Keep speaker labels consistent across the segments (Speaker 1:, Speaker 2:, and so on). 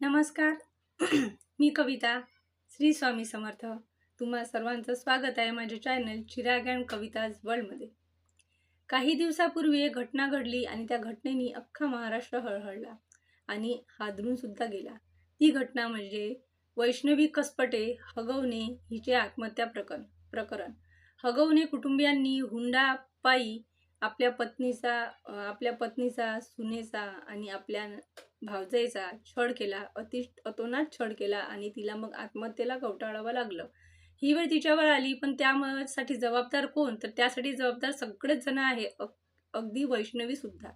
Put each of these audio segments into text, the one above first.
Speaker 1: नमस्कार. मी कविता श्री स्वामी समर्थ. तुम्हा सर्वांचं स्वागत आहे माझ्या चॅनल चिराग अँड कविताज वर्ल्डमध्ये काही दिवसापूर्वी एक घटना घडली आणि त्या घटनेने अख्खा महाराष्ट्र हळहळला आणि हादरूनसुद्धा गेला. ती घटना म्हणजे वैष्णवी कसपटे हगवणे हिचे आत्महत्या प्रकरण प्रकरण. हगवणे कुटुंबियांनी हुंडा पायी आपल्या पत्नीचा आपल्या पत्नीचा सुनेचा आणि आपल्या भावजाईचा छळ केला अति अतोनात छळ केला आणि तिला मग आत्महत्येला कवटाळावं लागलं. ही वेळ तिच्यावर आली पण त्यासाठी जबाबदार कोण? तर त्यासाठी जबाबदार सगळेच जण आहे अग- अगदी वैष्णवी सुद्धा.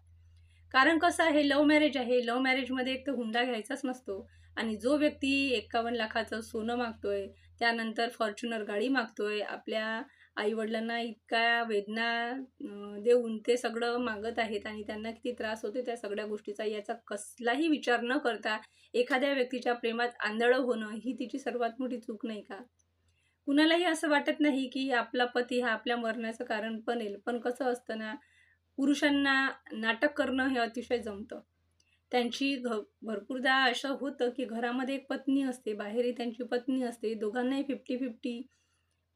Speaker 1: कारण कसं आहे लव्ह मॅरेज आहे लव्ह मॅरेजमध्ये एक तर हुंडा घ्यायचाच नसतो आणि जो व्यक्ती एकावन्न लाखाचं सोनं मागतोय त्यानंतर फॉर्च्युनर गाडी मागतोय आपल्या आईवडिलांना इतका वेदना देऊन ते सगळं मागत आहेत आणि त्यांना किती त्रास होतो त्या सगळ्या गोष्टीचा याचा कसलाही विचार न करता एखाद्या व्यक्तीच्या प्रेमात आंधळं होणं ही तिची सर्वात मोठी चूक नाही का? कुणालाही असं वाटत नाही की आपला पती हा आपल्या मरण्याचं कारण बनेल पण कसं असतं ना पुरुषांना नाटक करणं हे अतिशय जमतं. त्यांची घ भरपूरदा असं होतं की घरामध्ये एक पत्नी असते बाहेरही त्यांची पत्नी असते दोघांनाही फिफ्टी फिफ्टी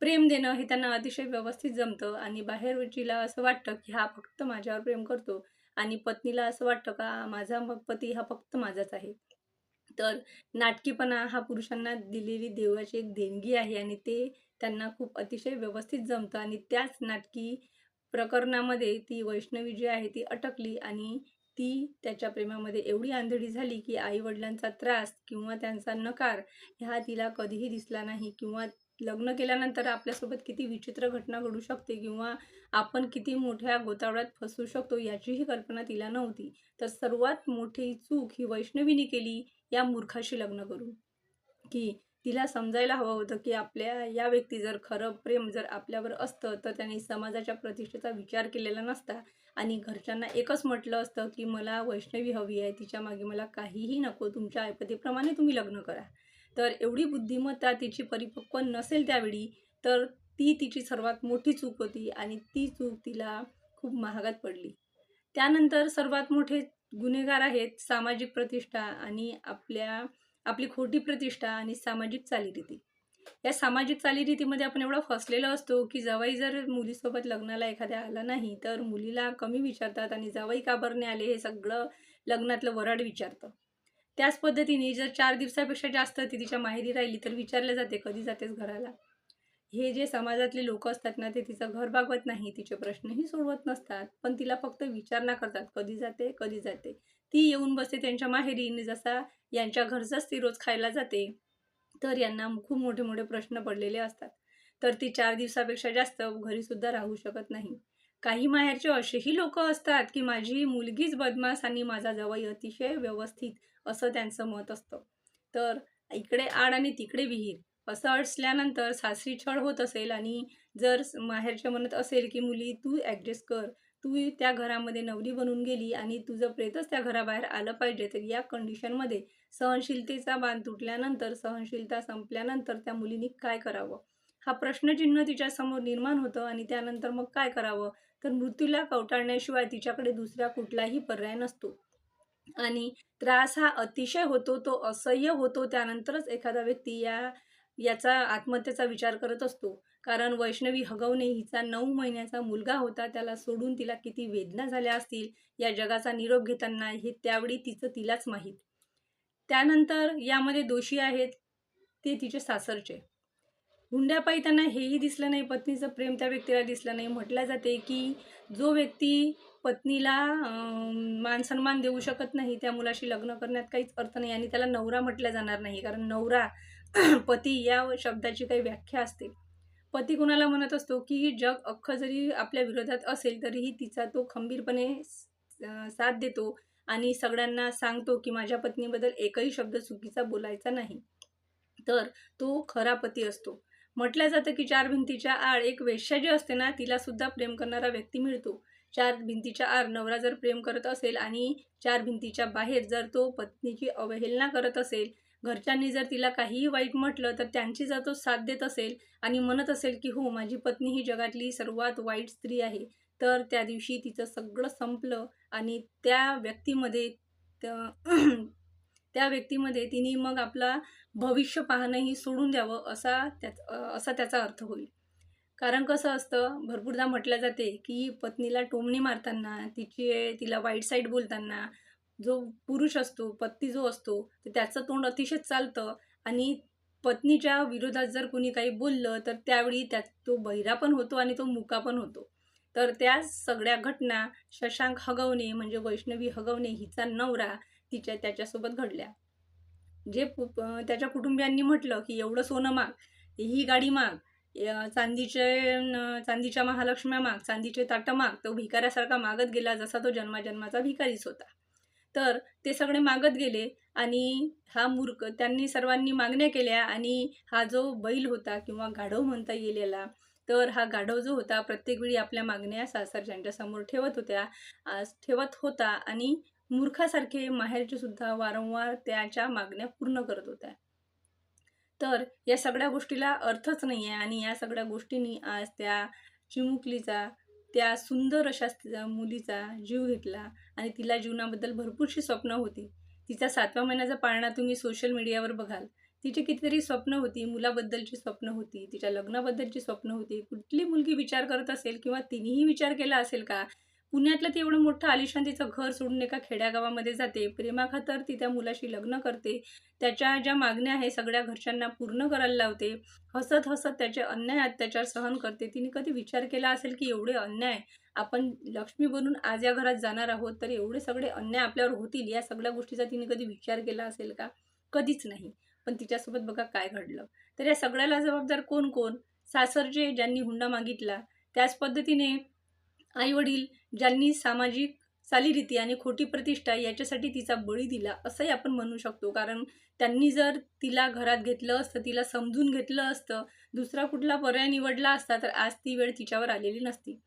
Speaker 1: प्रेम देणं हे त्यांना अतिशय व्यवस्थित जमतं आणि बाहेरचीला असं वाटतं की हा फक्त माझ्यावर प्रेम करतो आणि पत्नीला असं वाटतं का माझा मग पती हा फक्त माझाच आहे. तर नाटकीपणा हा पुरुषांना दिलेली देवाची एक देणगी आहे आणि ते त्यांना खूप अतिशय व्यवस्थित जमतं आणि त्याच नाटकी प्रकरणामध्ये ती वैष्णवी जी आहे ती अटकली आणि ती त्याच्या प्रेमामध्ये एवढी आंधळी झाली की आईवडिलांचा त्रास किंवा त्यांचा नकार ह्या तिला कधीही दिसला नाही किंवा लग्न केल्यानंतर आपल्यासोबत किती विचित्र घटना घडू शकते किंवा आपण किती मोठ्या गोतावळ्यात फसू शकतो याचीही कल्पना तिला नव्हती. तर सर्वात मोठी चूक ही वैष्णवीने केली या मूर्खाशी लग्न करून. की तिला समजायला हवं होतं की आपल्या या व्यक्ती जर खरं प्रेम जर आपल्यावर असतं तर त्यांनी समाजाच्या प्रतिष्ठेचा विचार केलेला नसता आणि घरच्यांना एकच म्हटलं असतं की मला वैष्णवी हवी आहे तिच्यामागे मला काहीही नको तुमच्या ऐपतीप्रमाणे तुम्ही लग्न करा. तर एवढी बुद्धिमत्ता तिची परिपक्व नसेल त्यावेळी तर ती तिची सर्वात मोठी चूक होती आणि ती चूक तिला खूप महागात पडली. त्यानंतर सर्वात मोठे गुन्हेगार आहेत सामाजिक प्रतिष्ठा आणि आपल्या आपली खोटी प्रतिष्ठा आणि सामाजिक चालीरीती. या सामाजिक चालीरीतीमध्ये आपण एवढा फसलेलो असतो की जवाई जर मुलीसोबत लग्नाला एखाद्या आला नाही तर मुलीला कमी विचारतात आणि जवाई का बरं नाही आले हे सगळं लग्नातलं वराड विचारतं. त्याच पद्धतीने जर चार दिवसापेक्षा जास्त ती तिच्या माहेरी राहिली तर विचारले जाते कधी जातेस घराला? हे जे समाजातले लोक असतात ना ते तिचं घर भागवत नाही तिचे प्रश्नही सोडवत नसतात. पण तिला फक्त विचारणा करतात कधी जाते कधी जाते. ती येऊन बसते त्यांच्या माहेरी जसा यांच्या घरचाच ती रोज खायला जाते तर यांना खूप मोठे मोठे प्रश्न पडलेले असतात. तर ती चार दिवसापेक्षा जास्त घरीसुद्धा राहू शकत नाही. काही माहेरचे असेही लोक असतात की माझी मुलगीच बदमाश आणि माझा जवाई अतिशय व्यवस्थित असं त्यांचं मत असतं. तर इकडे आड आणि तिकडे विहीर असं असल्यानंतर सासरी छळ होत असेल आणि जर माहेरच्या म्हणत असेल की मुली तू ॲडजस्ट कर तू त्या घरामध्ये नवरी बनून गेली आणि तुझं प्रेतच त्या घराबाहेर आलं पाहिजे तर या कंडिशनमध्ये सहनशीलतेचा बांध तुटल्यानंतर सहनशीलता संपल्यानंतर त्या मुलीने काय करावं? हा प्रश्नचिन्ह तिच्यासमोर निर्माण होतं आणि त्यानंतर मग काय करावं? तर मृत्यूला कवटाळण्याशिवाय तिच्याकडे दुसरा कुठलाही पर्याय नसतो. आणि त्रास हा अतिशय होतो तो असह्य होतो त्यानंतरच एखादा व्यक्ती या याचा आत्महत्येचा विचार करत असतो. कारण वैष्णवी हगवणे हिचा नऊ महिन्याचा मुलगा होता त्याला सोडून तिला किती वेदना झाल्या असतील या जगाचा निरोप घेताना हे त्यावेळी तिचं तिलाच माहीत. त्यानंतर यामध्ये दोषी आहेत ते तिचे सासरचे. हुंड्यापायी त्यांना हेही दिसलं नाही पत्नीचं प्रेम त्या व्यक्तीला दिसलं नाही. म्हटलं जाते की जो व्यक्ती पत्नीला मानसन्मान मान सन्मान देऊ शकत नाही त्या मुलाशी लग्न करण्यात काहीच अर्थ नाही आणि त्याला नवरा म्हटलं जाणार नाही. कारण नवरा पती या शब्दाची काही व्याख्या असते. पती कुणाला म्हणत असतो की जग अख्खं जरी आपल्या विरोधात असेल तरीही तिचा तो खंबीरपणे साथ देतो आणि सगळ्यांना सांगतो की माझ्या पत्नीबद्दल एकही शब्द चुकीचा बोलायचा नाही. तर तो खरा पती असतो. म्हटलं जातं की चार भिंतीच्या आड एक वेश्या जी असते ना तिला सुद्धा प्रेम करणारा व्यक्ती मिळतो. चार भिंतीच्या आड नवरा जर प्रेम करत असेल आणि चार भिंतीच्या बाहेर जर तो पत्नीची अवहेलना करत असेल घरच्यांनी जर तिला काहीही वाईट म्हटलं तर त्यांची जर तो साथ देत असेल आणि म्हणत असेल की हो माझी पत्नी ही जगातली सर्वात वाईट स्त्री आहे तर त्या दिवशी तिचं सगळं संपलं आणि त्या व्यक्तीमध्ये त्या त्या व्यक्तीमध्ये तिने मग आपला भविष्य पाहणंही सोडून द्यावं असा त्याच असा त्याचा अर्थ होईल. कारण कसं असतं भरपूरदा म्हटलं जाते की पत्नीला टोमणी मारताना तिची तिला वाईट साईड बोलताना जो पुरुष असतो पत्नी जो असतो तर त्याचं तोंड अतिशय चालतं आणि पत्नीच्या विरोधात जर कोणी काही बोललं तर त्यावेळी त्या तो बहिरा पण होतो आणि तो मुका पण होतो. तर त्या सगळ्या घटना शशांक हगवणे म्हणजे वैष्णवी हगवणे हिचा नवरा तिच्या त्याच्यासोबत घडल्या. जे पु- त्याच्या कुटुंबियांनी म्हटलं की एवढं सोनं माग ही गाडी माग चांदीचे चांदीच्या महालक्ष्म्या माग चांदीचे ताटं माग तो भिकाऱ्यासारखा मागत गेला जसा तो जन्माजन्माचा भिकारीच होता. तर ते सगळे मागत गेले आणि हा मूर्ख त्यांनी सर्वांनी मागण्या केल्या आणि हा जो बैल होता किंवा गाढव म्हणता येलेला तर हा गाढव जो होता प्रत्येक वेळी आपल्या मागण्या सासरच्यांच्या समोर ठेवत होत्या आज ठेवत होता आणि मूर्खासारखे माहेरचे सुद्धा वारंवार त्याच्या मागण्या पूर्ण करत होत्या. तर या सगळ्या गोष्टीला अर्थच नाही आहे आणि या सगळ्या गोष्टींनी आज त्या चिमुकलीचा त्या सुंदर अशा मुलीचा जीव घेतला आणि तिला जीवनाबद्दल भरपूरशी स्वप्न होती. तिचा सातव्या महिन्याचा पाळणा तुम्ही सोशल मीडियावर बघाल तिची कितीतरी स्वप्न होती मुलाबद्दलची स्वप्न होती तिच्या लग्नाबद्दलची स्वप्न होती. कुठली मुलगी विचार करत असेल किंवा तिनेही विचार केला असेल का पुण्यातलं ते एवढं मोठं आलिशान तिचं घर सोडून एका खेड्यागावामध्ये जाते. प्रेमाखातर ती त्या मुलाशी लग्न करते. त्याच्या ज्या मागण्या आहे सगळ्या घरच्यांना पूर्ण करायला लावते. हसत हसत त्याचे अन्याय अत्याचार सहन करते. तिने कधी विचार केला असेल की एवढे अन्याय आपण लक्ष्मी बनून आज या घरात जाणार आहोत तर एवढे सगळे अन्याय आपल्यावर होतील या सगळ्या गोष्टीचा तिने कधी विचार केला असेल का? कधीच नाही. पण तिच्यासोबत बघा काय घडलं. तर या सगळ्याला जबाबदार कोण कोण? सासरचे ज्यांनी हुंडा मागितला त्याच पद्धतीने आईवडील ज्यांनी सामाजिक चालीरीती आणि खोटी प्रतिष्ठा याच्यासाठी तिचा बळी दिला असंही आपण म्हणू शकतो. कारण त्यांनी जर तिला घरात घेतलं असतं तिला समजून घेतलं असतं दुसरा कुठला पर्याय निवडला असता तर आज ती वेळ तिच्यावर आलेली नसती.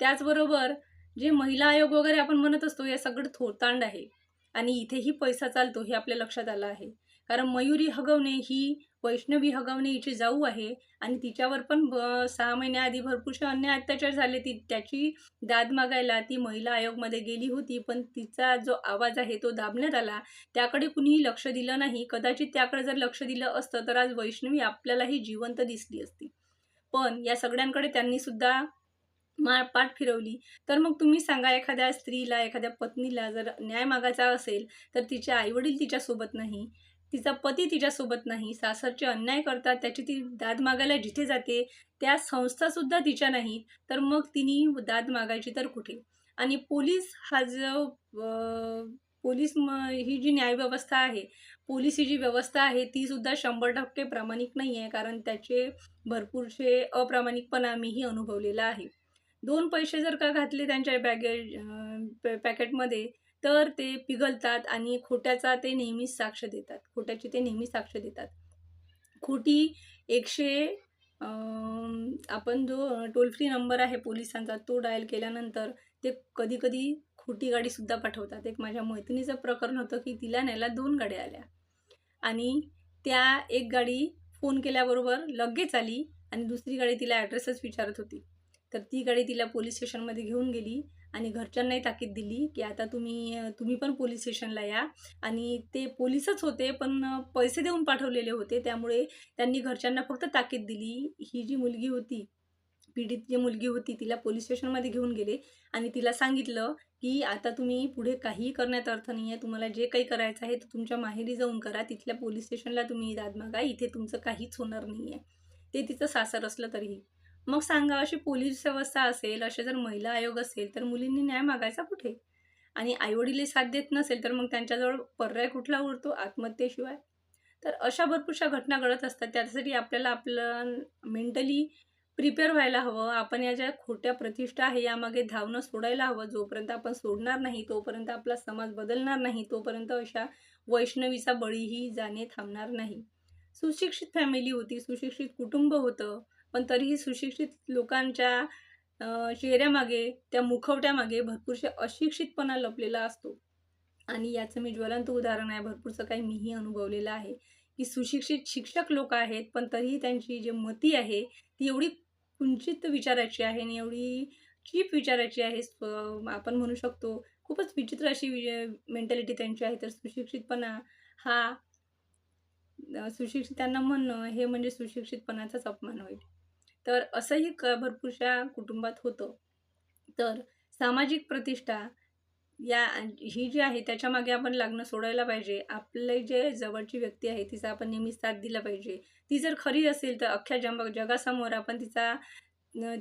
Speaker 1: त्याचबरोबर जे महिला आयोग वगैरे आपण म्हणत असतो हे सगळं थोरतांड आहे. आणि इथेही पैसा चालतो हे आपल्या लक्षात आलं आहे. कारण मयुरी हगवणे ही वैष्णवी हगवणे हिची जाऊ आहे आणि तिच्यावर पण सहा महिन्याआधी भरपूरसे अन्य अत्याचार झाले. ती त्याची दाद मागायला ती महिला आयोगमध्ये गेली होती पण तिचा जो आवाज आहे तो दाबण्यात आला. त्याकडे कुणीही लक्ष दिलं नाही. कदाचित त्याकडे जर लक्ष दिलं असतं तर आज वैष्णवी आपल्यालाही जिवंत दिसली असती. पण या सगळ्यांकडे त्यांनी सुद्धा मा पाठ फिरवली. तर मग तुम्ही सांगा एखाद्या स्त्रीला एखाद्या पत्नीला जर न्याय मागायचा असेल तर तिचे आईवडील तिच्यासोबत नाही. तिचा पती तिच्यासोबत नाही. सासरचे अन्याय करतात त्याची ती दाद मागायला जिथे जाते त्या संस्थासुद्धा तिच्या नाही तर मग तिने दाद मागायची तर कुठे? आणि पोलीस हा जो पोलीस म ही जी न्यायव्यवस्था आहे पोलीस ही जी व्यवस्था आहे ती सुद्धा शंभर टक्के प्रामाणिक नाही आहे. कारण त्याचे भरपूरसे अप्रामाणिकपणा मीही अनुभवलेला आहे. दोन पैसे जर का घातले त्यांच्या बॅगेज पॅ- पॅकेटमध्ये तर ते पिघलतात आणि खोट्याचा ते नेहमीच साक्ष देतात. खोट्याची ते नेहमी साक्ष देतात. खोटी एकशे आपण जो टोल फ्री नंबर आहे पोलिसांचा तो डायल केल्यानंतर ते कधीकधी खोटी गाडीसुद्धा पाठवतात. एक माझ्या मैत्रिणीचं प्रकरण होतं की तिला न्यायला दोन गाड्या आल्या. आणि त्या एक गाडी फोन केल्याबरोबर लगेच आली आणि दुसरी गाडी तिला ॲड्रेसच विचारत होती. तर ती गाडी तिला पोलीस स्टेशनमध्ये घेऊन गेली. आणि घरच्यांनाही ताकीद दिली की आता तुम्ही तुम्ही पण पोलीस स्टेशनला या. आणि ते पोलीसच होते पण पैसे देऊन पाठवलेले होते. त्यामुळे त्यांनी घरच्यांना फक्त ताकीद दिली. ही जी मुलगी होती पीडित जी मुलगी होती तिला पोलीस स्टेशनमध्ये घेऊन गेले. आणि तिला सांगितलं की आता तुम्ही पुढे काहीही करण्यात अर्थ नाही आहे तुम्हाला जे काही करायचं आहे ते तुमच्या माहेरी जाऊन करा. तिथल्या पोलीस स्टेशनला तुम्ही दाद मागा. इथे तुमचं काहीच होणार नाही आहे ते तिचं सासर असलं तरीही. मग सांगा अशी पोलीस व्यवस्था असेल असे जर महिला आयोग असेल तर मुलींनी न्याय मागायचा कुठे? आणि आईवडील साथ देत नसेल तर मग त्यांच्याजवळ पर्याय कुठला उरतो आत्महत्येशिवाय? तर अशा भरपूरशा घटना घडत असतात. त्यासाठी आपल्याला आपलं मेंटली प्रिपेअर व्हायला हवं. आपण या ज्या खोट्या प्रतिष्ठा आहे यामागे धावणं सोडायला हवं. जोपर्यंत आपण सोडणार नाही तोपर्यंत आपला समाज बदलणार नाही तोपर्यंत अशा वैष्णवीचा बळीही जाणे थांबणार नाही. सुशिक्षित फॅमिली होती सुशिक्षित कुटुंब होतं. पण तरीही सुशिक्षित लोकांच्या चेहऱ्यामागे त्या मुखवट्यामागे भरपूरशे अशिक्षितपणा लपलेला असतो. आणि याचं मी ज्वलंत उदाहरण आहे. भरपूरचं काही मीही अनुभवलेलं आहे की सुशिक्षित शिक्षक लोक आहेत पण तरीही त्यांची जी मती आहे ती एवढी कुंचित विचाराची आहे आणि एवढी चीप विचाराची आहे. आपण म्हणू शकतो खूपच विचित्र अशी मेंटॅलिटी त्यांची आहे. तर सुशिक्षितपणा हा सुशिक्षित सुशिक्षितांना म्हणणं हे म्हणजे सुशिक्षितपणाचाच अपमान होईल. तर असंही क भरपूरशा कुटुंबात होतं. तर सामाजिक प्रतिष्ठा या ही जी आहे त्याच्यामागे आपण लागणं सोडायला पाहिजे. आपले जे जवळची व्यक्ती आहे तिचा आपण नेहमी साथ दिला पाहिजे. ती जर खरी असेल तर अख्ख्या जग जगासमोर आपण तिचा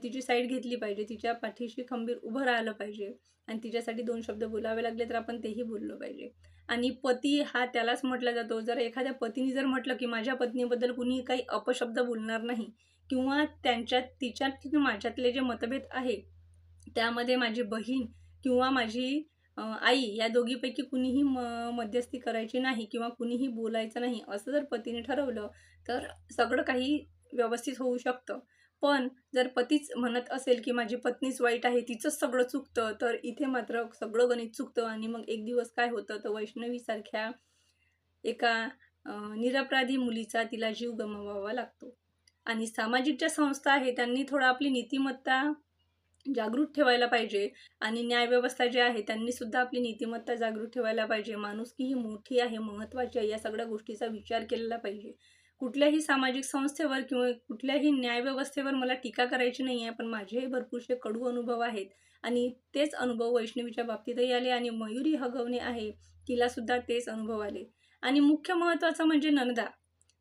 Speaker 1: तिची साईड घेतली पाहिजे. तिच्या पाठीशी खंबीर उभं राहिलं पाहिजे. आणि तिच्यासाठी दोन शब्द बोलावे लागले तर आपण तेही बोललो पाहिजे. आणि पती हा त्यालाच म्हटला जातो. जर एखाद्या पतीने जर म्हटलं की माझ्या पत्नीबद्दल कुणी काही अपशब्द बोलणार नाही किंवा त्यांच्यात तिच्यात माझ्यातले जे मतभेद आहे त्यामध्ये माझी बहीण किंवा माझी आई या दोघीपैकी कुणीही म मध्यस्थी करायची नाही किंवा कुणीही बोलायचं नाही असं जर पतीने ठरवलं तर सगळं काही व्यवस्थित होऊ शकतं. पण जर पतीच म्हणत असेल की माझी पत्नीच वाईट आहे तिचंच सगळं चुकतं तर इथे मात्र सगळं गणित चुकतं आणि मग एक दिवस काय होतं तर वैष्णवीसारख्या एका निरपराधी मुलीचा तिला जीव गमवावा लागतो. आणि सामाजिक ज्या संस्था आहेत त्यांनी थोडं आपली नीतिमत्ता जागृत ठेवायला पाहिजे आणि न्यायव्यवस्था जी आहे त्यांनी सुद्धा आपली नीतिमत्ता जागृत ठेवायला पाहिजे. माणुसकी ही मोठी आहे महत्त्वाची आहे या सगळ्या गोष्टीचा विचार केलेला पाहिजे. कुठल्याही सामाजिक संस्थेवर किंवा कुठल्याही न्यायव्यवस्थेवर मला टीका करायची नाही आहे पण माझेही भरपूरसे कडू अनुभव आहेत. आणि तेच अनुभव वैष्णवीच्या बाबतीतही आले आणि मयुरी हगवणे आहे तिलासुद्धा तेच अनुभव आले. आणि मुख्य महत्त्वाचं म्हणजे ननदा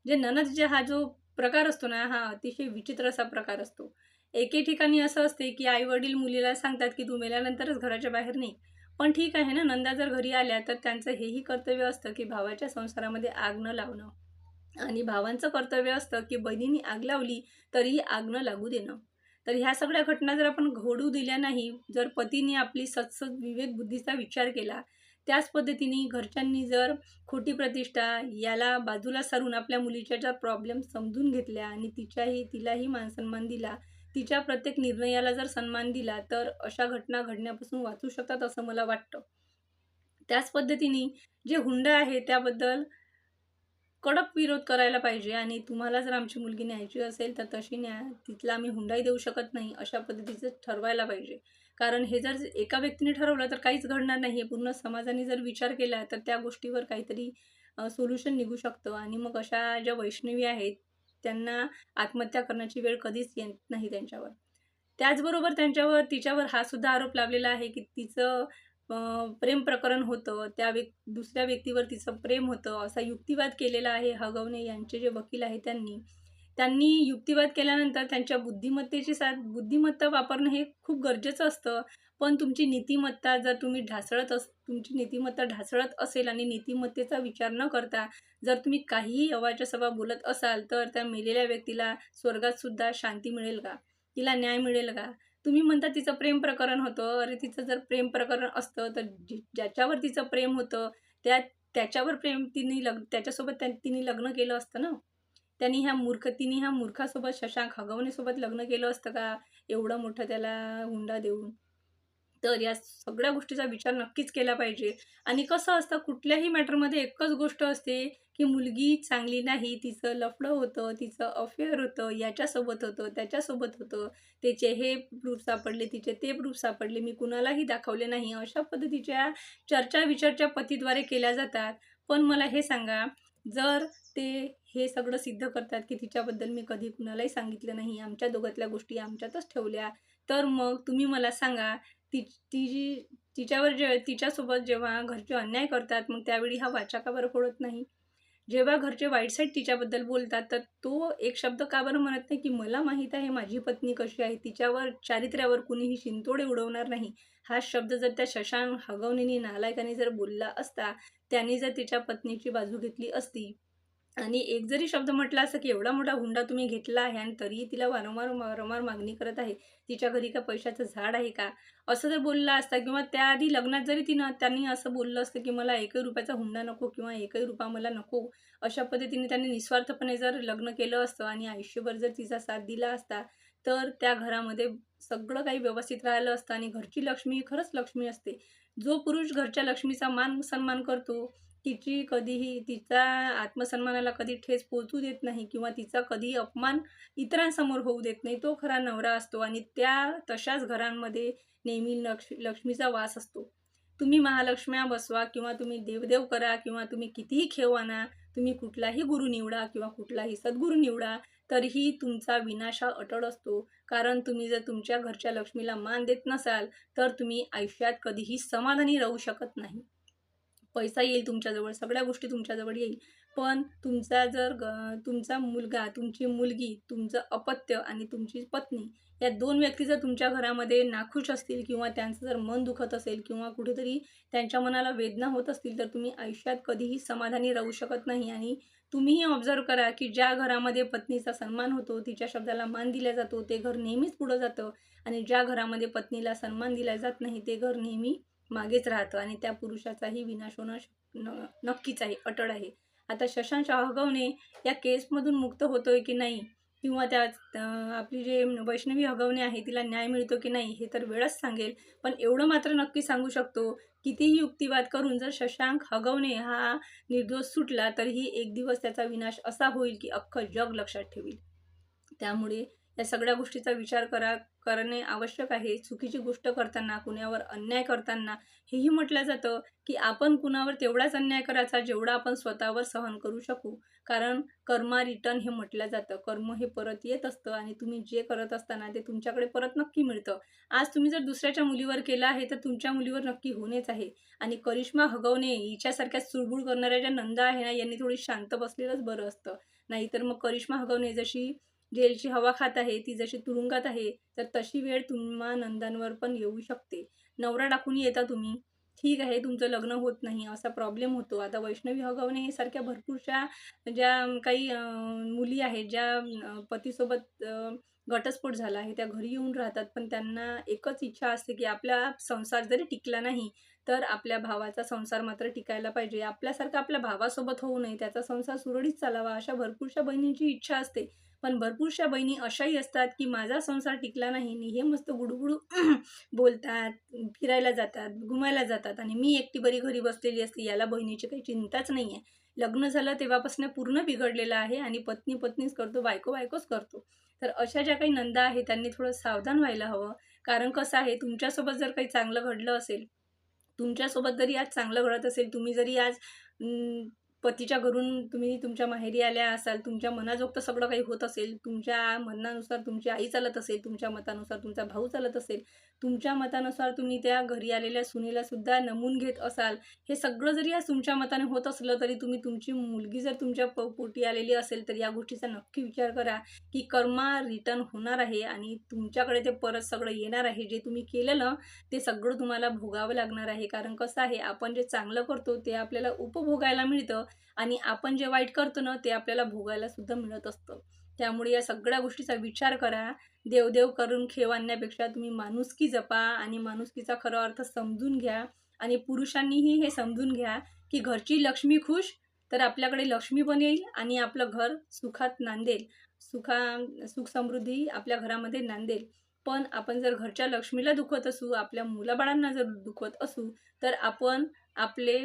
Speaker 1: जे ननद जे हा जो प्रकार असतो ना हा अतिशय विचित्र असा प्रकार असतो. एके ठिकाणी असं असते की आई वडील मुलीला सांगतात की तू मेल्यानंतरच घराच्या बाहेर नाही पण ठीक आहे ना नंदा जर घरी आल्या तर त्यांचं हेही कर्तव्य असतं की भावाच्या संसारामध्ये आग न लावणं. आणि भावांचं कर्तव्य असतं की बहिणींनी आग लावली तरीही आग न लागू देणं. तर ह्या सगळ्या घटना जर आपण घडू दिल्या नाही जर पतीने आपली सत्सद विवेक बुद्धीचा विचार केला त्याच पद्धतीने घरच्यांनी जर खोटी प्रतिष्ठा याला बाजूला सारून आपल्या मुलीच्या ज्या प्रॉब्लेम समजून घेतल्या आणि तिच्याही तिलाही मानसन्मान दिला तिच्या प्रत्येक निर्णयाला जर सन्मान दिला तर अशा घटना घडण्यापासून वाचू शकतात असं मला वाटतं. त्याच पद्धतीने जे हुंडा आहे त्याबद्दल कडक विरोध करायला पाहिजे आणि तुम्हाला जर आमची मुलगी न्यायची असेल तर तशी न्या तिथला आम्ही हुंडाही देऊ शकत नाही अशा पद्धतीचं ठरवायला पाहिजे. कारण हे जर एका व्यक्तीने ठरवलं तर काहीच घडणार नाही पूर्ण समाजाने जर विचार केला तर त्या गोष्टीवर काहीतरी सोल्युशन निघू शकतं. आणि मग अशा ज्या वैष्णवी आहेत त्यांना आत्महत्या करण्याची वेळ कधीच येत नाही त्यांच्यावर. त्याचबरोबर त्यांच्यावर तिच्यावर हा सुद्धा आरोप लावलेला आहे की तिचं प्रेम प्रकरण होतं. त्या व्यक् दुसऱ्या व्यक्तीवर तिचं प्रेम होतं. असा युक्तिवाद केलेला आहे हगवणे यांचे जे वकील आहे त्यांनी. त्यांनी युक्तिवाद केल्यानंतर त्यांच्या बुद्धिमत्तेची साथ बुद्धिमत्ता वापरणं हे खूप गरजेचं असतं. पण तुमची नीतिमत्ता जर तुम्ही ढासळत अस तुमची नीतिमत्ता ढासळत असेल आणि नीतिमत्तेचा विचार न करता जर तुम्ही काहीही अवाच्या सभा बोलत असाल तर त्या मेलेल्या व्यक्तीला स्वर्गातसुद्धा शांती मिळेल का? तिला न्याय मिळेल का? तुम्ही म्हणता तिचं प्रेम प्रकरण होतं. अरे तिचं जर प्रेम प्रकरण असतं तर ज्याच्यावर तिचं प्रेम होतं त्या त्याच्यावर प्रेम तिने लग त्याच्यासोबत त्या तिने लग्न केलं असतं ना? त्यांनी ह्या मूर्ख तिने ह्या मूर्खासोबत शशांक हगवणेसोबत लग्न केलं असतं का? एवढं मोठं त्याला हुंडा देऊन. तर या सगळ्या गोष्टीचा विचार नक्कीच केला पाहिजे. आणि कसं असतं कुठल्याही मॅटरमध्ये एकच गोष्ट असते की मुलगी चांगली नाही तिचं लफडं होतं तिचं अफेअर होतं याच्यासोबत होतं त्याच्यासोबत होतं. त्याचे हे प्रूफ सापडले तिचे ते प्रूफ सापडले मी कुणालाही दाखवले नाही. अशा पद्धतीच्या चर्चा विचारच्या पतीद्वारे केल्या जातात. पण मला हे सांगा जर ते हे सगळं सिद्ध करतात की तिच्याबद्दल मी कधी कुणालाही सांगितलं नाही. आमच्या दोघातल्या गोष्टी आमच्यातच ठेवल्या. तर मग तुम्ही मला सांगा ती तिची तिच्यावर जे तिच्यासोबत जेव्हा घरचे अन्याय करतात मग त्यावेळी हा वाचा का बरं फोडत नाही? जेव्हा घरचे वाईट साईड तिच्याबद्दल बोलतात तर तो एक शब्द का बरं म्हणत नाही की मला माहीत आहे माझी पत्नी कशी आहे तिच्यावर चारित्र्यावर कुणीही शिंतोडे उडवणार नाही. हा शब्द जर त्या शशांक हगवणीने नालायकाने जर बोलला असता त्याने जर तिच्या पत्नीची बाजू घेतली असती आणि एक जरी शब्द म्हटला असं की एवढा मोठा हुंडा तुम्ही घेतला आहे आणि तरीही तिला वारंवार वारंवार मागणी करत आहे तिच्या घरी का पैशाचं झाड आहे का? असं जर बोलला असता किंवा त्याआधी लग्नात जरी तिनं त्यांनी असं बोललं असतं की मला एकही रुपयाचा हुंडा नको किंवा एकही रुपया मला नको अशा पद्धतीने त्यांनी निस्वार्थपणे जर लग्न केलं असतं आणि आयुष्यभर जर तिचा साथ दिला असता तर त्या घरामध्ये सगळं काही व्यवस्थित राहिलं असतं आणि घरची लक्ष्मी ही खरंच लक्ष्मी असते. जो पुरुष घरच्या लक्ष्मीचा मान सन्मान करतो तिची कधीही तिचा आत्मसन्मानाला कधी ठेच पोचू देत नाही किंवा तिचा कधी अपमान इतरांसमोर होऊ देत नाही तो खरा नवरा असतो आणि त्या तशाच घरांमध्ये नेहमी लक्ष लक्ष्मीचा वास असतो. तुम्ही महालक्ष्म्या बसवा किंवा तुम्ही देवदेव करा किंवा तुम्ही कितीही खेळ आणा तुम्ही कुठलाही गुरु निवडा किंवा कुठलाही सद्गुरू निवडा तरीही तुमचा विनाश हा अटळ असतो. कारण तुम्ही जर तुमच्या घरच्या लक्ष्मीला मान देत नसाल तर तुम्ही आयुष्यात कधीही समाधानी राहू शकत नाही. पैसा येईल तुमच्याजवळ सगळ्या गोष्टी तुमच्याजवळ येईल. पण तुमचा जर ग तुमचा मुलगा तुमची मुलगी तुमचं अपत्य आणि तुमची पत्नी या दोन व्यक्ती जर तुमच्या घरामध्ये नाखुश असतील किंवा त्यांचं जर मन दुखत असेल किंवा कुठेतरी त्यांच्या मनाला वेदना होत असतील तर तुम्ही आयुष्यात कधीही समाधानी राहू शकत नाही. आणि तुम्हीही ऑब्झर्व करा की ज्या घरामध्ये पत्नीचा सन्मान होतो तिच्या शब्दाला मान दिला जातो ते घर नेहमीच पुढं जातं. आणि ज्या घरामध्ये पत्नीला सन्मान दिला जात नाही ते घर नेहमी मागेच राहतं आणि त्या पुरुषाचाही विनाश होणं न नक्कीच आहे अटळ आहे. आता शशांक हगवणे या केसमधून मुक्त होतोय की नाही? किंवा त्या आपली जे वैष्णवी हगवणे आहे तिला न्याय मिळतो की नाही हे तर वेळच सांगेल. पण एवढं मात्र नक्की सांगू शकतो कितीही युक्तिवाद करून जर शशांक हगवणे हा निर्दोष सुटला तरीही एक दिवस त्याचा विनाश असा होईल की अख्खं जग लक्षात ठेवील. त्यामुळे या सगळ्या गोष्टीचा विचार करा करणे आवश्यक आहे. चुकीची गोष्ट करताना कुणावर अन्याय करताना हेही म्हटलं जातं की आपण कुणावर तेवढाच अन्याय करायचा जेवढा आपण स्वतःवर सहन करू शकू. कारण कर्मा रिटर्न हे म्हटलं जातं. कर्म हे परत येत असतं आणि तुम्ही जे करत असताना ते तुमच्याकडे परत नक्की मिळतं. आज तुम्ही जर दुसऱ्याच्या मुलीवर केलं आहे तर तुमच्या मुलीवर नक्की होणेच आहे. आणि करिश्मा हगवणे हिच्यासारख्या चुळबुळ करणाऱ्या ज्या नंदा आहे ना यांनी थोडी शांत बसलेलंच बरं असतं. नाहीतर मग करिश्मा हगवणे जशी जेलची हवा खात आहे ती जशी तुरुंगात आहे तर तशी वेळ तुम्हा नंदांवर पण येऊ शकते. नवरा टाकून येता तुम्ही. ठीक आहे तुमचं लग्न होत नाही असा प्रॉब्लेम होतो. आता वैष्णवी हगवणे हे सारख्या भरपूरशा ज्या काही मुली आहेत ज्या पतीसोबत घटस्फोट झाला आहे त्या घरी येऊन राहतात. पण त्यांना एकच इच्छा असते की आपला संसार जरी टिकला नाही तर आपल्या भावाचा संसार मात्र टिकायला पाहिजे. आपल्यासारखा आपल्या भावासोबत होऊ नये त्याचा संसार सुरळीत चालावा अशा भरपूरशा बहिणींची इच्छा असते. पण भरपूरशा बहिणी अशाही असतात की माझा संसार टिकला नाही आणि हे मस्त गुडगुडू बोलतात फिरायला जातात घुमायला जातात आणि मी एकटी बरी घरी बसलेली असते याला बहिणीची काही चिंताच नाही आहे लग्न झालं तेव्हापासून पूर्ण बिघडलेलं आहे आणि पत्नी पत्नीच करतो बायको बायकोच करतो. तर अशा ज्या काही नंदा आहेत त्यांनी थोडं सावधान व्हायला हवं. कारण कसं आहे तुमच्यासोबत जर काही चांगलं घडलं असेल तुमच्यासोबत जरी आज चांगलं घडत असेल तुम्ही जरी आज पतीच्या घरून तुम्ही तुमच्या माहेरी आल्या असाल तुमच्या मनाजोगतं सगळं काही होत असेल तुमच्या म्हणण्यानुसार तुमची आई चालत असेल तुमच्या मतानुसार तुमचा भाऊ चालत असेल तुमच्या मतानुसार तुम्ही त्या घरी आलेल्या सुनेलासुद्धा नमून घेत असाल. हे सगळं जरी आज तुमच्या मताने होत असलं तरी तुम्ही तुमची मुलगी जर तुमच्या प पोटी आलेली असेल तर या गोष्टीचा नक्की विचार करा की कर्मा रिटर्न होणार आहे आणि तुमच्याकडे ते परत सगळं येणार आहे. जे तुम्ही केलेलं ते सगळं तुम्हाला भोगावं लागणार आहे. कारण कसं आहे आपण जे चांगलं करतो ते आपल्याला उपभोगायला मिळतं आणि आपण जे वाईट करतो ना ते आपल्याला भोगायला सुद्धा मिळत असतं. त्यामुळे या सगळ्या गोष्टीचा विचार करा. देवदेव करून खेळ आणण्यापेक्षा तुम्ही माणुसकी जपा आणि माणुसकीचा खरा अर्थ समजून घ्या आणि पुरुषांनीही हे समजून घ्या की घरची लक्ष्मी खुश तर आपल्याकडे लक्ष्मी पण येईल आणि आपलं घर सुखात नांदेल. सुखा सुख समृद्धी आपल्या घरामध्ये नांदेल. पण आपण जर घरच्या लक्ष्मीला दुखत असू आपल्या मुलाबाळांना जर दुखत असू तर आपण आपले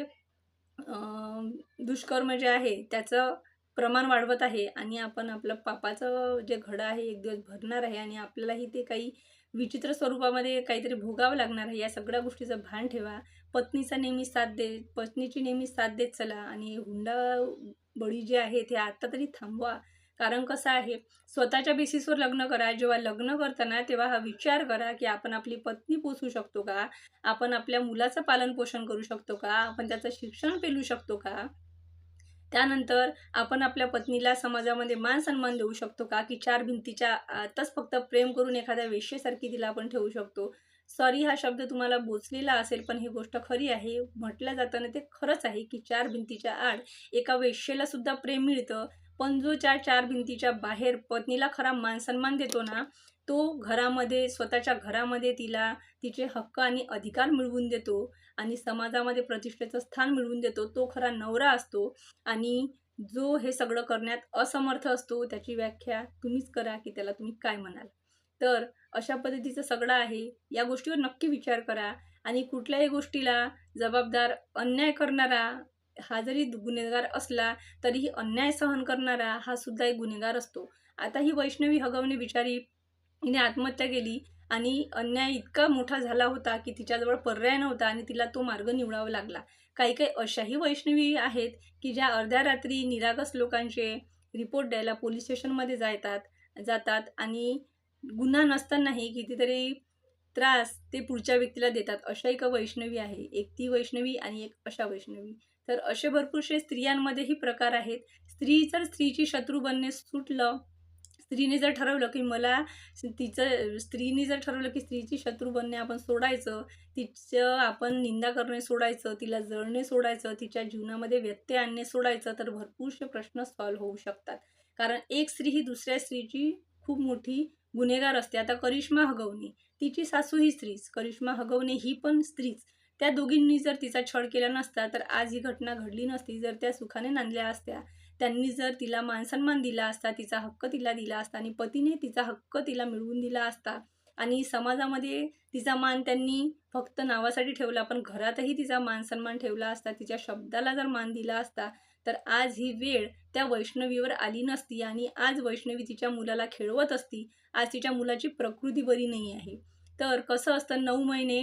Speaker 1: दुष्कर्म जे आहे त्याचं प्रमाण वाढवत आहे आणि आपण आपलं पापाचं जे घडं आहे एक दिवस भरणार आहे आणि आपल्यालाही ते काही विचित्र स्वरूपामध्ये काहीतरी भोगावं लागणार आहे या सगळ्या गोष्टीचं भान ठेवा. पत्नीचा नेहमी साथ दे पत्नीची नेहमी साथ देत चला आणि हुंडा बळी जे आहे ते आत्ता तरी थांबवा. कारण कसं आहे स्वतःच्या बेसिसवर लग्न करा. जेव्हा लग्न करताना तेव्हा हा विचार करा की आपण आपली पत्नी पोसू शकतो का? आपण आपल्या मुलाचं पालनपोषण करू शकतो का? आपण त्याचं शिक्षण पेलू शकतो का? त्यानंतर आपण आपल्या पत्नीला समाजामध्ये मान सन्मान देऊ शकतो का? की चार भिंतीच्या आतच फक्त प्रेम करून एखाद्या वेश्येसारखी तिला आपण ठेवू शकतो? सॉरी हा शब्द तुम्हाला बोचलेला असेल पण ही गोष्ट खरी आहे. म्हटलं जाताना ते खरंच आहे की चार भिंतीच्या आड एका वेश्येला सुद्धा प्रेम मिळतं. पण जो चार चार भिंतीच्या बाहेर पत्नीला खरा मान सन्मान देतो ना तो घरामध्ये स्वतःच्या घरामध्ये तिला तिचे हक्क आणि अधिकार मिळवून देतो आणि समाजामध्ये प्रतिष्ठेचं स्थान मिळवून देतो. तो खरा नवरा असतो आणि जो हे सगळं करण्यात असमर्थ असतो त्याची व्याख्या तुम्हीच करा की त्याला तुम्ही काय म्हणाल. तर अशा पद्धतीचं सगळं आहे. या गोष्टीवर नक्की विचार करा आणि कुठल्याही गोष्टीला जबाबदार अन्याय करणारा हा जरी गुन्हेगार असला तरीही अन्याय सहन करणारा हा सुद्धा एक गुन्हेगार असतो. आता ही वैष्णवी हगवणे बिचारी हिने आत्महत्या केली आणि अन्याय इतका मोठा झाला होता की तिच्याजवळ पर्याय नव्हता आणि तिला तो मार्ग निवडावा लागला. काही काही अशाही वैष्णवी आहेत की ज्या अर्ध्या रात्री निरागस लोकांचे रिपोर्ट द्यायला पोलीस स्टेशनमध्ये जातात जातात आणि गुन्हा नसतानाही कितीतरी त्रास ते पुढच्या व्यक्तीला देतात. अशा एक वैष्णवी आहे. एक ती वैष्णवी आणि एक अशा वैष्णवी. तर असे भरपूरसे स्त्रियांमध्येही प्रकार आहेत. स्त्री जर स्त्रीची शत्रू बनणे सुटलं स्त्रीने जर ठरवलं की मला तिचं स्त्रीने जर ठरवलं की स्त्रीची शत्रू बनणे आपण सोडायचं तिचं आपण निंदा करणे सोडायचं तिला जळणे सोडायचं तिच्या जीवनामध्ये व्यत्यय आणणे सोडायचं तर भरपूरसे प्रश्न सॉल्व्ह होऊ शकतात. कारण एक स्त्री ही दुसऱ्या स्त्रीची खूप मोठी गुन्हेगार असते. आता करिश्मा हगवणे तिची सासू ही स्त्रीच करिश्मा हगवणे ही पण स्त्रीच. त्या दोघींनी जर तिचा छळ केला नसता तर आज ही घटना घडली नसती जर त्या सुखाने नांदल्या असत्या त्यांनी जर तिला मानसन्मान दिला असता तिचा हक्क तिला दिला असता आणि पतीने तिचा हक्क तिला मिळवून दिला असता आणि समाजामध्ये तिचा मान त्यांनी फक्त नावासाठी ठेवला पण घरातही तिचा मान सन्मान ठेवला असता तिच्या शब्दाला जर मान दिला असता तर आज ही वेळ त्या वैष्णवीवर आली नसती आणि आज वैष्णवी तिच्या मुलाला खेळवत असती. आज तिच्या मुलाची प्रकृती बरी नाही आहे. तर कसं असतं नऊ महिने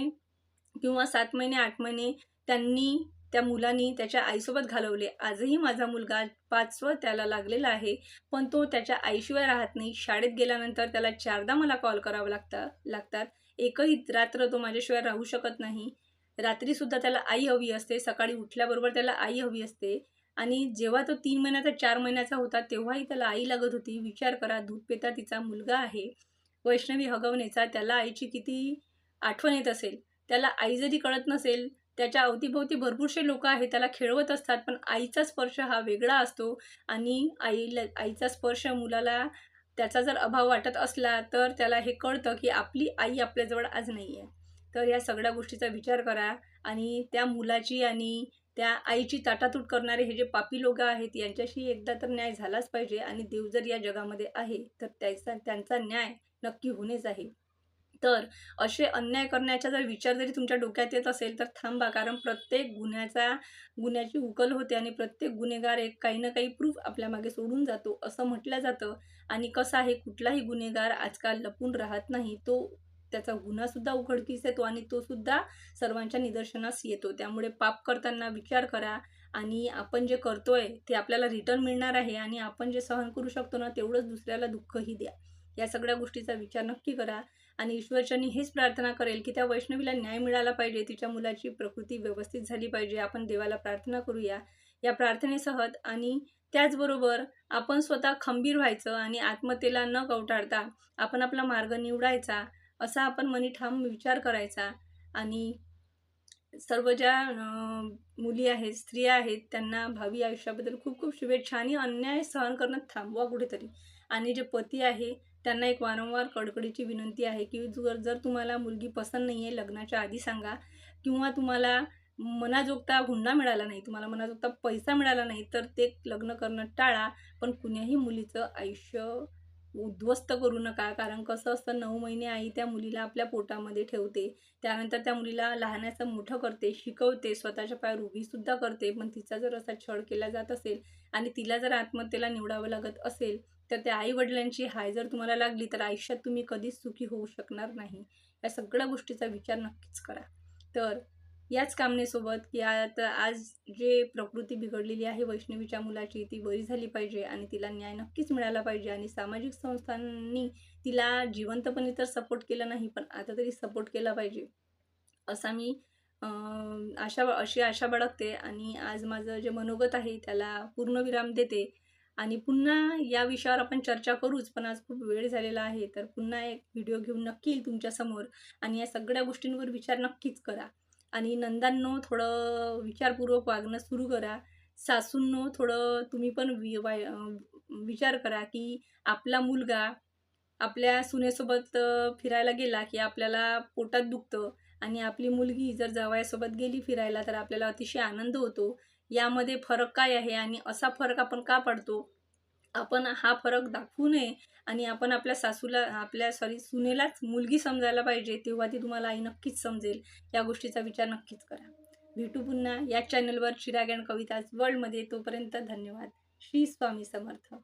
Speaker 1: किंवा सात महिने आठ महिने त्यांनी त्या मुलांनी त्याच्या आईसोबत घालवले. आजही माझा मुलगा पाचवं त्याला लागलेला आहे पण तो त्याच्या आईशिवाय राहत नाही. शाळेत गेल्यानंतर त्याला चारदा मला कॉल करावा लागता लागतात. एकही रात्र तो माझ्याशिवाय राहू शकत नाही. रात्रीसुद्धा त्याला आई हवी असते. सकाळी उठल्याबरोबर त्याला आई हवी असते. आणि जेव्हा तो तीन महिन्याचा चार महिन्याचा होता तेव्हाही त्याला आई लागत होती. विचार करा दूध पेता तिचा मुलगा आहे. वैष्णवी हगवणेचा त्याला आईची किती आठवण येत असेल? त्याला आई जरी कळत नसेल त्याच्या अवतीभोवती भरपूरसे लोक आहेत त्याला खेळवत असतात पण आईचा स्पर्श हा वेगळा असतो. आणि आईला आईचा स्पर्श मुलाला त्याचा जर अभाव वाटत असला तर त्याला हे कळतं की आपली आई आपल्याजवळ आज नाही आहे तर या सगळ्या गोष्टीचा विचार करा. आणि त्या मुलाची आणि त्या आईची ताटातूट करणारे हे जे पापी लोक आहेत यांच्याशी एकदा तर न्याय झालाच पाहिजे. आणि देव जर या जगामध्ये आहे तर त्याचा त्यांचा न्याय नक्की होणेच आहे. तर असे अन्याय करण्याचा जर विचार जरी तुमच्या डोक्यात येत असेल तर थांबा. कारण प्रत्येक गुन्ह्याचा गुन्ह्याची उकल होते आणि प्रत्येक गुन्हेगार एक काही ना काही प्रूफ आपल्या मागे सोडून जातो असं म्हटलं जातं. आणि कसं आहे कुठलाही गुन्हेगार आजकाल लपून राहत नाही तो त्याचा गुन्हासुद्धा उघडकीस येतो आणि तो सुद्धा सर्वांच्या निदर्शनास येतो. त्यामुळे पाप करताना विचार करा आणि आपण जे करतोय ते आपल्याला रिटर्न मिळणार आहे आणि आपण जे सहन करू शकतो ना तेवढंच दुसऱ्याला दुःखही द्या. या सगळ्या गोष्टीचा विचार नक्की करा. आणि ईश्वरचनी हीच प्रार्थना करेल की त्या वैष्णवीला न्याय मिळाला पाहिजे तिच्या मुलाची प्रकृती व्यवस्थित झाली पाहिजे आपण देवाला प्रार्थना करूया. या प्रार्थनेसह आणि त्याचबरोबर आपण स्वतः खंबीर व्हायचं आणि आत्मतेला न कवटाळता आपण आपला मार्ग निवडायचा असा आपण मनी ठाम विचार करायचा. आणि सर्व ज्या मुली आहेत स्त्रिया आहेत त्यांना भावी आयुष्याबद्दल खूप खूप शुभेच्छा आणि अन्याय सहन करणं थांबवा कुठेतरी. आणि जे पती आहे त्यांना एक वारंवार कडकडीची विनंती आहे की जर जर तुम्हाला मुलगी पसंत नाही आहे लग्नाच्या आधी सांगा किंवा तुम्हाला मनाजोगता हुंडा मिळाला नाही तुम्हाला मनाजोगता पैसा मिळाला नाही तर ते लग्न करणं टाळा पण कुण्याही मुलीचं आयुष्य उद्ध्वस्त करू नका. कारण कसं असतं नऊ महिने आई त्या मुलीला आपल्या पोटामध्ये ठेवते त्यानंतर त्या मुलीला लहानाचं मोठं करते शिकवते स्वतःच्या पायावर उभीसुद्धा करते पण तिचा जर असा छळ केला जात असेल आणि तिला जर आत्महत्येला निवडावं लागत असेल तर त्या आईवडिलांची हाय जर तुम्हाला लागली तर आयुष्यात तुम्ही कधीच सुखी होऊ शकणार नाही. या सगळ्या गोष्टीचा विचार नक्कीच करा. तर याच कामनेसोबत की आता आज जे प्रकृती बिघडलेली आहे वैष्णवीच्या मुलाची ती बरी झाली पाहिजे आणि तिला न्याय नक्कीच मिळाला पाहिजे आणि सामाजिक संस्थांनी तिला जिवंतपणे तर सपोर्ट केला नाही पण आता तरी सपोर्ट केला पाहिजे. असा मी आशा अशी आशा बाळगते आणि आज माझं जे मनोगत आहे त्याला पूर्णविराम देते. आणि पुन्हा या विषयावर आपण चर्चा करूच पण आज खूप वेळ झालेला आहे तर पुन्हा एक व्हिडिओ घेऊन नक्की येईल तुमच्यासमोर आणि या सगळ्या गोष्टींवर विचार नक्कीच करा. आणि नंदांनो थोडं विचारपूर्वक वागणं सुरू करा. सासूंनो थोडं तुम्ही पण वि वाय विचार करा की आपला मुलगा आपल्या सुनेसोबत फिरायला गेला की आपल्याला पोटात दुखतं आणि आपली मुलगी जर जावयासोबत गेली फिरायला तर आपल्याला अतिशय आनंद होतो. यामध्ये फरक काय आहे आणि असा फरक आपण का पडतो? आपण हा फरक दाखवू नये आणि आपण आपल्या सासूला आपल्या सॉरी सुनेलाच मुलगी समजायला पाहिजे तेव्हा ती तुम्हाला आई नक्कीच समजेल. या गोष्टीचा विचार नक्कीच करा. भेटू पुन्हा या चॅनलवर चिराग अँड कविताज वर्ल्डमध्ये तोपर्यंत धन्यवाद. श्री स्वामी समर्थ.